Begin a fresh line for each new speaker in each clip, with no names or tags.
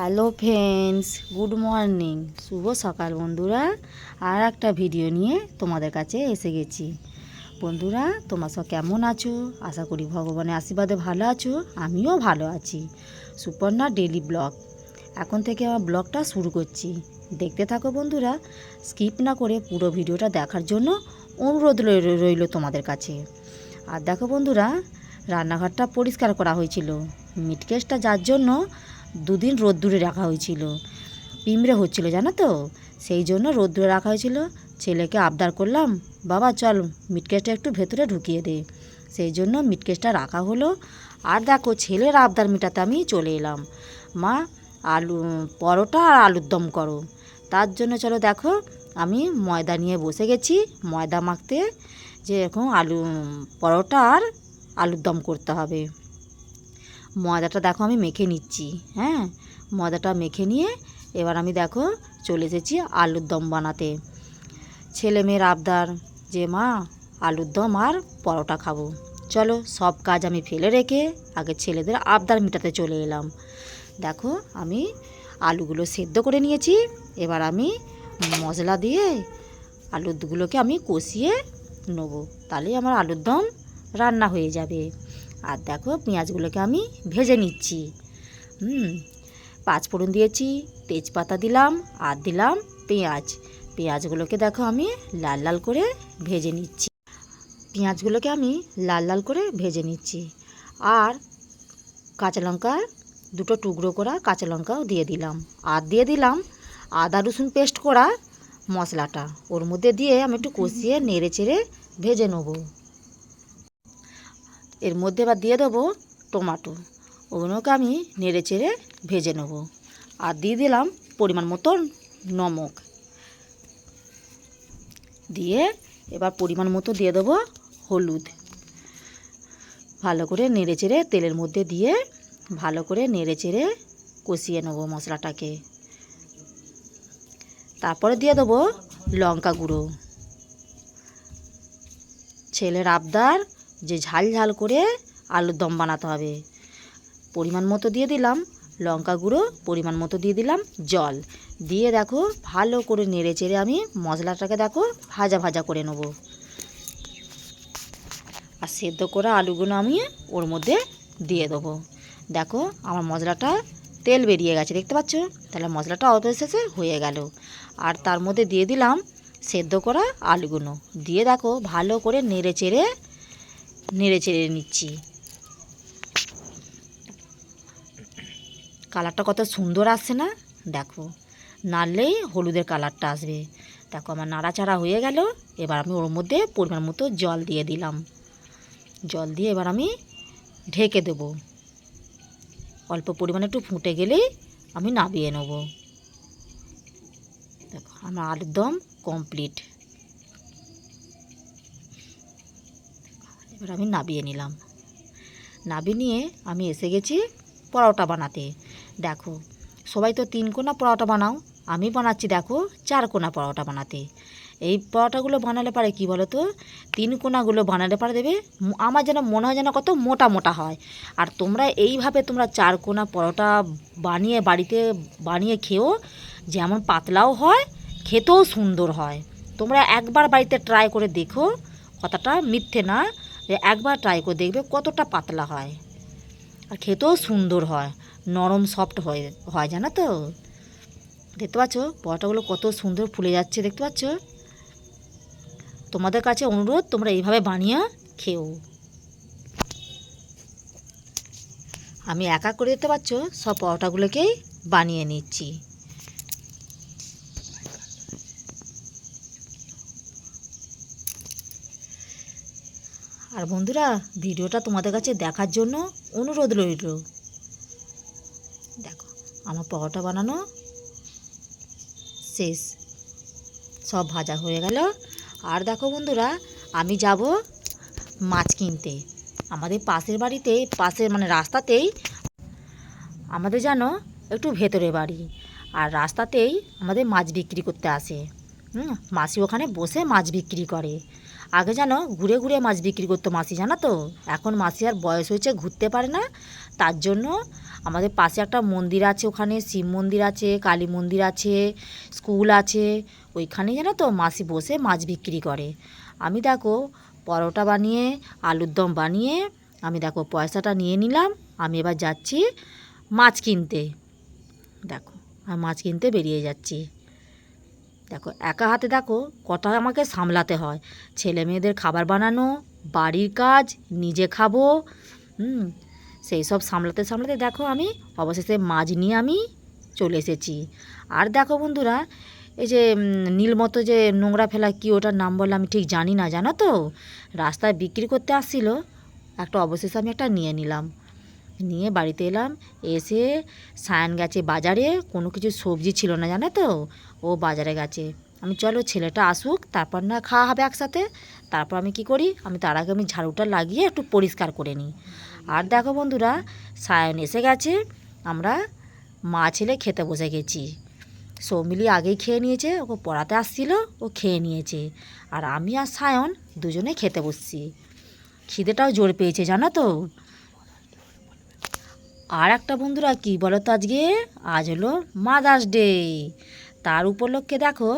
Hello friends good morning শুভ সকাল বন্ধুরা। আর একটা ভিডিও নিয়ে তোমাদের কাছে এসে গেছি। বন্ধুরা, তোমার সব কেমন আছো? আশা করি ভগবানের আশীর্বাদে ভালো আছো। আমিও ভালো আছি। সুপর্ণা ডেলি ব্লগ এখন থেকে আমার ব্লগটা শুরু করছি। দেখতে থাকো বন্ধুরা স্কিপ না করে পুরো ভিডিওটা দেখার জন্য অনুরোধ রইল তোমাদের কাছে। আর দেখো বন্ধুরা, রান্নাঘরটা পরিষ্কার করা হয়েছিল। মিটকেসটা যার জন্য দুদিন রোদ্দুরে রাখা হয়েছিল। পিঁমড়ে হচ্ছিল, জানো তো? সেই জন্য রোদ্দুরে রাখা হয়েছিল। ছেলেকে আবদার করলাম, বাবা, চল মিটকেসটা একটু ভেতরে ঢুকিয়ে দে। সেই জন্য মিটকেসটা রাখা হলো। আর দেখো, ছেলের আবদার মেটাতে আমি চলে এলাম। মা, আলু, পরোটা আর আলুর দম করো। তার জন্য চলো দেখো, আমি ময়দা নিয়ে বসে গেছি। ময়দা মাখতে যে এরকম আলু, পরোটা আর আলুর দম করতে হবে। ময়দাটা দেখো আমি মেখে নিচ্ছি হ্যাঁ? ময়দাটা মেখে নিয়ে এবার আমি দেখো চলে এসেছি আলুর দম বানাতে। ছেলে মেয়ের আবদার, যে মা, আলুর দম আর পরোটা খাব। চলো সব কাজ আমি ফেলে রেখে আগে ছেলেদের আবদার মেটাতে চলে এলাম। দেখো আমি আলুগুলো সেদ্ধ করে নিয়েছি, এবার আমি মশলা দিয়ে আলুগুলোকে আমি কষিয়ে নেব। তাহলেই আমার আলুর দম রান্না হয়ে যাবে। আর দেখো পেঁয়াজগুলোকে আমি ভেজে নিচ্ছি। হুম পাঁচফোড়ন দিয়েছি, তেজপাতা দিলাম, আর দিলাম পেঁয়াজ। পেঁয়াজগুলোকে দেখো আমি লাল লাল করে ভেজে নিচ্ছি। পেঁয়াজগুলোকে আমি লাল লাল করে ভেজে নিচ্ছি। আর কাঁচা লঙ্কা দুটো টুকরো করা কাঁচা লঙ্কাও দিয়ে দিলাম। আর দিয়ে দিলাম আদা রসুন পেস্ট করা মশলাটা। ওর মধ্যে দিয়ে আমি একটু কষিয়ে নেড়ে চেড়ে ভেজে নেব। এর মধ্যে এবার দিয়ে দেবো টমাটো। ওগুলোকে আমি নেড়ে চেড়ে ভেজে নেব। আর দিয়ে দিলাম পরিমাণ মতন নমক। দিয়ে এবার পরিমাণ মতো দিয়ে দেবো হলুদ। ভালো করে নেড়ে চেড়ে তেলের মধ্যে দিয়ে ভালো করে নেড়ে চেড়ে কষিয়ে নেব মশলাটাকে। তারপরে দিয়ে দেবো লঙ্কা গুঁড়ো। ছেলের আবদার যে ঝাল ঝাল করে আলুর দম বানাতে হবে। পরিমাণ মতো দিয়ে দিলাম, লঙ্কা গুঁড়ো, পরিমাণ মতো দিয়ে দিলাম, জল। দিয়ে দেখো, ভালো করে নেড়ে চেড়ে আমি মশলাটাকে দেখো, ভাজা ভাজা করে নেব। আর সেদ্ধ করা আলুগুলো আমি ওর মধ্যে দিয়ে দেবো। দেখো, আমার মশলাটা তেল বেরিয়ে গেছে, দেখতে পাচ্ছ? তাহলে মশলাটা অবশেষে হয়ে গেল। আর তার মধ্যে দিয়ে দিলাম সেদ্ধ করা আলুগুলো। দিয়ে দেখো, ভালো করে নেড়ে চেড়ে নেড়ে চেড়ে নিচ্ছি। কালারটা কত সুন্দর আসছে না? দেখো, নাড়লেই হলুদের কালারটা আসবে। দেখো, আমার নাড়াচাড়া হয়ে গেল, এবার আমি ওর মধ্যে পরিমাণ মতো জল দিয়ে দিলাম। জল দিয়ে এবার আমি ঢেকে দেব। অল্প পরিমাণে একটু ফুটে গেলেই আমি নাবিয়ে নেব। দেখো, আমার আলুর দম কমপ্লিট এবার আমি নাবিয়ে নিলাম। নাবিয়ে নিয়ে আমি এসে গেছি পরোটা বানাতে। দেখো, সবাই তো তিন কোনা পরোটা বানাও, আমি বানাচ্ছি দেখো চার কোনা পরোটা বানাতে। এই পরোটাগুলো বানালে পারে কি বলো তো? তিন কোনাগুলো বানালে পারে দেবে আমার যেন মনে হয় যেন কত মোটা মোটা হয়। আর তোমরা এইভাবে তোমরা চার কোনা পরোটা বানিয়ে বাড়িতে বানিয়ে খেও, যেমন পাতলাও হয়, খেতেও সুন্দর হয়। তোমরা একবার বাড়িতে ট্রাই করে দেখো, কথাটা মিথ্যে না। একবার ট্রাই করে দেখবে কতটা পাতলা হয়। আর খেতেও সুন্দর হয়, নরম সফট হয় হয়, জানো তো? দেখতে পাচ্ছ? পরোটাগুলো কত সুন্দর ফুলে যাচ্ছে, দেখতে পাচ্ছ? তোমাদের কাছে অনুরোধ, তোমরা এইভাবে বানিয়ে খেও। আমি একা করে দিতে পারছ সব পরোটাগুলোকেই বানিয়ে নিচ্ছি। আর বন্ধুরা, ভিডিওটা তোমাদের কাছে দেখার জন্য অনুরোধ রইল। দেখো, আমার পরোটা বানানো শেষ। সব ভাজা হয়ে গেল। আর দেখো বন্ধুরা, আমি যাব মাছ কিনতে। আমাদের পাশের বাড়িতে, পাশের মানে রাস্তাতেই, আমাদের যেন একটু ভেতরে বাড়ি। আর রাস্তাতেই আমাদের মাছ বিক্রি করতে আসে। হুম, মাসি ওখানে বসে মাছ বিক্রি করে। আগে যেন ঘুরে ঘুরে মাছ বিক্রি করতো মাসি, জানো তো? এখন মাসি আর বয়স হয়েছে, ঘুরতে পারে না। তার জন্য আমাদের পাশে একটা মন্দির আছে ওখানে, শিব মন্দির আছে, কালী মন্দির আছে, স্কুল আছে। ওইখানে জানো তো মাসি বসে মাছ বিক্রি করে। আমি দেখো পরোটা বানিয়ে, আলুর দম বানিয়ে, আমি দেখো পয়সাটা নিয়ে নিলাম, আমি এবার যাচ্ছি মাছ কিনতে। দেখো, আমি মাছ কিনতে বেরিয়ে যাচ্ছি। দেখো, একা হাতে দেখো কটা আমাকে সামলাতে হয়। ছেলে মেয়েদের খাবার বানানো, বাড়ির কাজ, নিজে খাব সেই সব সামলাতে সামলাতে দেখো আমি অবশেষে মাছ নিয়ে আমি চলে এসেছি। আর দেখো বন্ধুরা, এই যে নীল মতো যে নোংরা ফেলা কি ওটার নাম বলে আমি ঠিক জানি না, জানো তো? রাস্তায় বিক্রি করতে আসছিল, একটা অবশেষে আমি একটা নিয়ে নিলাম। নিয়ে বাড়িতে এলাম। এসে সায়ন গেছে বাজারে, কোনো কিছু সবজি ছিল না, জানো তো? ও বাজারে গেছে। আমি চলো ছেলেটা আসুক, তারপর না খাওয়া হবে একসাথে। তারপর আমি কি করি? আমি তার আগে আমি ঝাড়ুটা লাগিয়ে একটু পরিষ্কার করে নিই। আর দেখো বন্ধুরা সায়ন এসে গেছে। আমরা মা ছেলে খেতে বসে গেছি। সৌমিলি আগেই খেয়ে নিয়েছে, ওকে পড়াতে আসছিল, ও খেয়ে নিয়েছে। আর আমি আর সায়ন দুজনে খেতে বসছি। খিদেটাও জোর পেয়েছে, জানো তো? আর একটা বন্ধুরা কি বলো তো আজকে? আজ হলো মাদার্স ডে তার উপলক্ষে দেখো,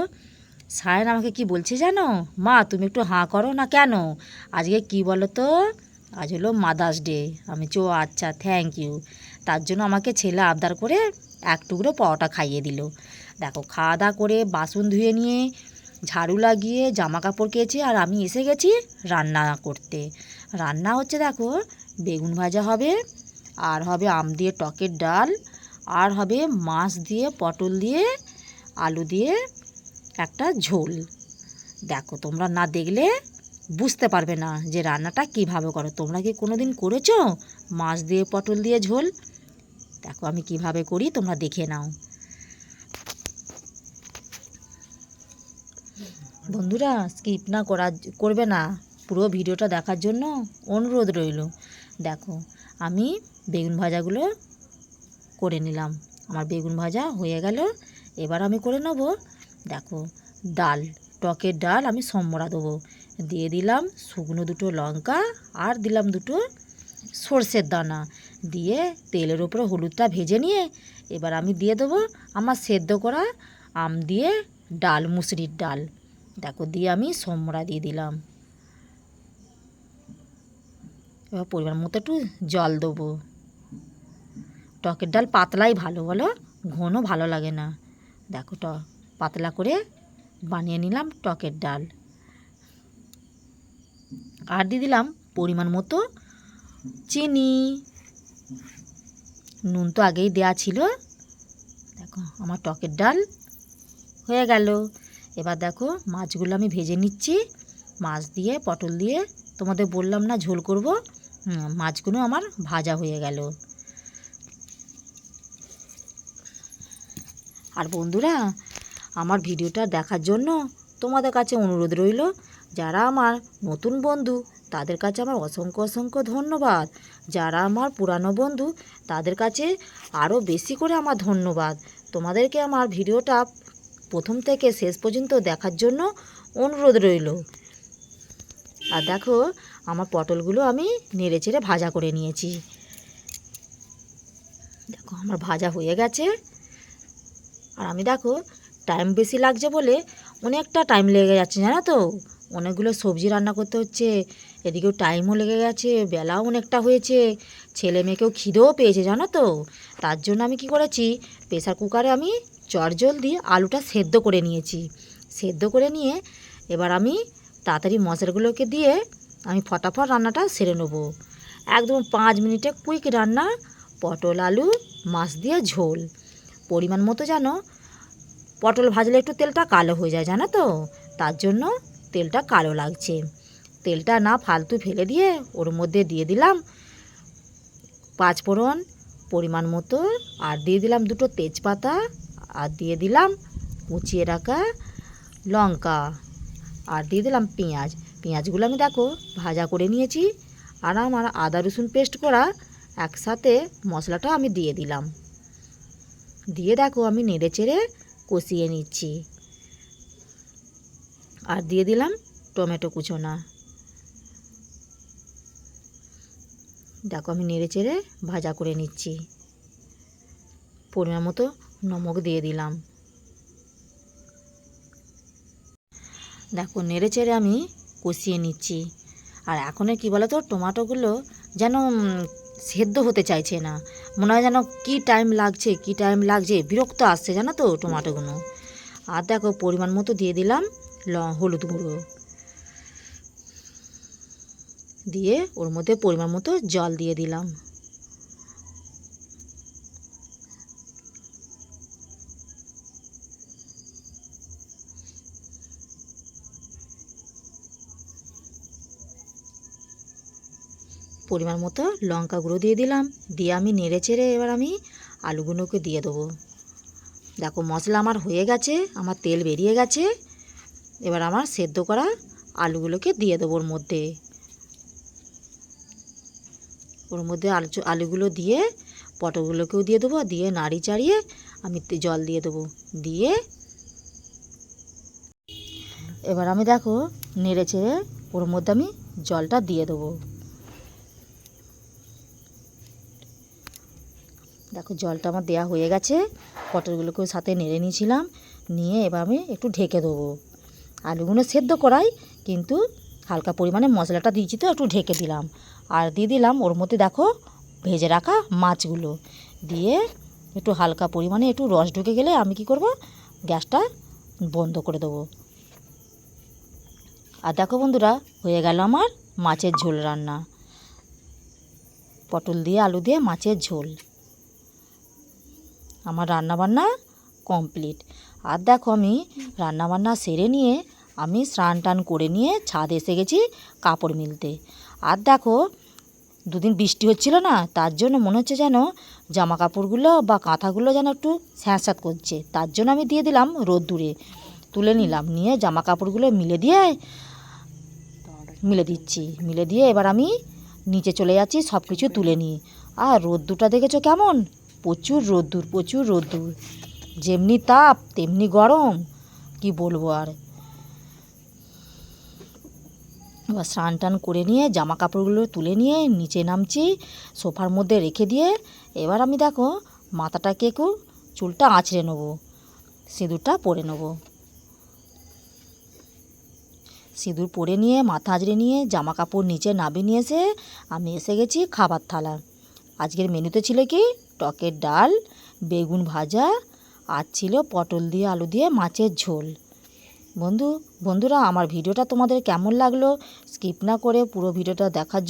সায়ন আমাকে কি বলছে জানো? মা, তুমি একটু হাঁ করো না কেন? আজকে কি বলো তো আজ হলো মাদার্স ডে আমি চো আচ্ছা থ্যাংক ইউ তার জন্য আমাকে ছেলে আবদার করে এক টুকরো পরোটা খাইয়ে দিল। দেখো, খাওয়া দাওয়া করে বাসন ধুয়ে নিয়ে, ঝাড়ু লাগিয়ে জামা কাপড় কেচে আর আমি এসে গেছি রান্না করতে। রান্না হচ্ছে দেখো, বেগুন ভাজা হবে আর হবে আম দিয়ে টকের ডাল, আর হবে মাছ দিয়ে পটল দিয়ে আলু দিয়ে একটা ঝোল। দেখো, তোমরা না দেখলে বুঝতে পারবে না যে রান্নাটা কীভাবে করো। তোমরা কি কোনো দিন করেছ মাছ দিয়ে পটল দিয়ে ঝোল? দেখো, আমি কীভাবে করি, তোমরা দেখে নাও। বন্ধুরা, স্কিপ না করা, করবে না। পুরো ভিডিওটা দেখার জন্য অনুরোধ রইল। দেখো আমি বেগুন ভাজাগুলো করে নিলাম। আমার বেগুন ভাজা হয়ে গেল। এবার আমি করে নেব, দেখো, ডাল, টকের ডাল আমি সম্বরা দেবো। দিয়ে দিলাম শুকনো দুটো লঙ্কা আর দিলাম দুটো সর্ষের দানা। দিয়ে তেলের ওপরে হলুদটা ভেজে নিয়ে এবার আমি দিয়ে দেবো আমার সেদ্ধ করা আম দিয়ে ডাল, মুসুরির ডাল। দেখো, দিয়ে আমি সম্বরা দিয়ে দিলাম। এবার পরিমাণ মতো একটু জল দেবো। টকের ডাল পাতলাই ভালো বলো ঘন ভালো লাগে না। দেখো ট, পাতলা করে বানিয়ে নিলাম টকের ডাল। আর দিয়ে দিলাম পরিমাণ মতো চিনি। নুন তো আগেই দেয়া ছিল। দেখো আমার টকের ডাল হয়ে গেল। এবার দেখো মাছগুলো আমি ভেজে নিচ্ছি। মাছ দিয়ে, পটল দিয়ে, তোমাদের বললাম না ঝোল করব। মাছগুলো আমার ভাজা হয়ে গেল। আর বন্ধুরা, আমার ভিডিওটা দেখার জন্য তোমাদের কাছে অনুরোধ রইল, যারা আমার নতুন বন্ধু, তাদের কাছে আমার অসংখ্য অসংখ্য ধন্যবাদ। যারা আমার পুরানো বন্ধু, তাদের কাছে আরও বেশি করে আমার ধন্যবাদ। তোমাদেরকে আমার ভিডিওটা প্রথম থেকে শেষ পর্যন্ত দেখার জন্য অনুরোধ রইল। আর দেখো আমার পটলগুলো আমি নেড়ে চেড়ে ভাজা করে নিয়েছি। দেখো, আমার ভাজা হয়ে গেছে। আর আমি দেখো টাইম বেশি লাগছে বলে অনেকটা টাইম লেগে যাচ্ছে, জানো তো? অনেকগুলো সবজি রান্না করতে হচ্ছে, এদিকেও টাইমও লেগে গেছে, বেলাও অনেকটা হয়েছে, ছেলে মেয়েকেও খিদেও পেয়েছে, জানো তো? তার জন্য আমি কি করেছি প্রেসার কুকারে আমি চট জলদি আলুটা সেদ্ধ করে নিয়েছি। সেদ্ধ করে নিয়ে এবার আমি তাড়াতাড়ি মশলাগুলোকে দিয়ে আমি ফটাফট রান্নাটা সেরে নেব। একদম পাঁচ মিনিটে কুইক রান্না, পটল আলু, মাছ দিয়ে ঝোল। পরিমাণ মতো যেন পটল ভাজলে একটু তেলটা কালো হয়ে যায়, জানো তো? তার জন্য তেলটা কালো লাগছে। তেলটা না ফালতু ফেলে দিয়ে ওর মধ্যে দিয়ে দিলাম পাঁচ ফোড়ন পরিমাণ মতো, আর দিয়ে দিলাম দুটো তেজপাতা, আর দিয়ে দিলাম কুচিয়ে রাখা লঙ্কা, আর দিয়ে দিলাম পেঁয়াজ। পেঁয়াজগুলো আমি দেখো ভাজা করে নিয়েছি আর আমার আদা রসুন পেস্ট করা একসাথে মশলাটা আমি দিয়ে দিলাম। দিয়ে দেখো আমি নেড়ে চেড়ে কষিয়ে নিচ্ছি। আর দিয়ে দিলাম টমেটো কুচোনা। দেখো আমি নেড়ে চেড়ে ভাজা করে নিচ্ছি। পরিমাণ মতো নমক দিয়ে দিলাম। দেখো নেড়ে চেড়ে আমি কষিয়ে নিচ্ছি। আর এখনের কী বলো তো টমাটোগুলো যেন সেদ্ধ হতে চাইছে না। মনে হয় যেন কী টাইম লাগছে, কী টাইম লাগছে, বিরক্ত আসছে জানো তো টমাটোগুলো আর দেখো, পরিমাণ মতো দিয়ে দিলাম ল, হলুদ গুঁড়ো। দিয়ে ওর মধ্যে পরিমাণ মতো জল দিয়ে দিলাম। পরিমাণ মতো লঙ্কা গুঁড়ো দিয়ে দিলাম। দিয়ে আমি নেড়ে চেড়ে এবার আমি আলুগুলোকে দিয়ে দেবো। দেখো মশলা আমার হয়ে গেছে, আমার তেল বেরিয়ে গেছে। এবার আমার সেদ্ধ করা আলুগুলোকে দিয়ে দেবো ওর মধ্যে। ওর মধ্যে আলু আলুগুলো দিয়ে পটলগুলোকেও দিয়ে দেবো, দিয়ে নাড়ি চাড়িয়ে আমি জল দিয়ে দেবো। দিয়ে এবার আমি দেখো নেড়ে চেড়ে ওর মধ্যে আমি জলটা দিয়ে দেবো। দেখো জলটা আমার দেয়া হয়ে গেছে। পটলগুলোকেও সাথে নেড়ে নিয়েছিলাম। নিয়ে এবার আমি একটু ঢেকে দেবো। আলুগুলো সেদ্ধ করাই, কিন্তু হালকা পরিমাণে মশলাটা দিয়েছি তো, একটু ঢেকে দিলাম। আর দিয়ে দিলাম ওর মধ্যে দেখো ভেজে রাখা মাছগুলো। দিয়ে একটু হালকা পরিমাণে একটু রস ঢুকে গেলে আমি কি করব? গ্যাসটা বন্ধ করে দেবো। আর দেখো বন্ধুরা, হয়ে গেল আমার মাছের ঝোল রান্না। পটল দিয়ে, আলু দিয়ে মাছের ঝোল। আমার রান্নাবান্না কমপ্লিট। আর দেখো আমি রান্নাবান্না সেরে নিয়ে আমি স্নান টান করে নিয়ে ছাদ এসে গেছি কাপড় মিলতে। আর দেখো দুদিন বৃষ্টি হচ্ছিল না, তার জন্য মনে হচ্ছে যেন জামা কাপড়গুলো বা কাঁথাগুলো যেন একটু স্যাঁতস্যাঁত করছে। তার জন্য আমি দিয়ে দিলাম রোদ্দুরে, তুলে নিলাম, নিয়ে জামা কাপড়গুলো মিলে দিয়ে, মিলে দিচ্ছি, মিলে দিয়ে এবার আমি নিচে চলে যাচ্ছি সব কিছু তুলে নিই আর রোদ্দুরটা দেখেছ কেমন? প্রচুর রোদ্দুর প্রচুর রোদ্দুর। যেমনি তাপ, তেমনি গরম, কি বলব আর? এবার স্নান টান করে নিয়ে জামা কাপড়গুলো তুলে নিয়ে নিচে নামছি, সোফার মধ্যে রেখে দিয়ে, এবার আমি দেখো মাথাটাকে একটু চুলটা আঁচড়ে নেব, সিঁদুরটা পরে নেব। সিঁদুর পরে নিয়ে, মাথা আঁচড়ে নিয়ে জামা কাপড় নিচে নামিয়ে নিয়ে এসে আমি এসে গেছি খাবার থালা আজকের মেনুতে ছিল কি? টকের ডাল, বেগুন ভাজা আর ছিল পটল দিয়ে আলু দিয়ে মাছের ঝোল। বন্ধু, বন্ধুরা, আমার ভিডিওটা তোমাদের কেমন লাগল? স্কিপ না করে পুরো ভিডিওটা দেখার জন্য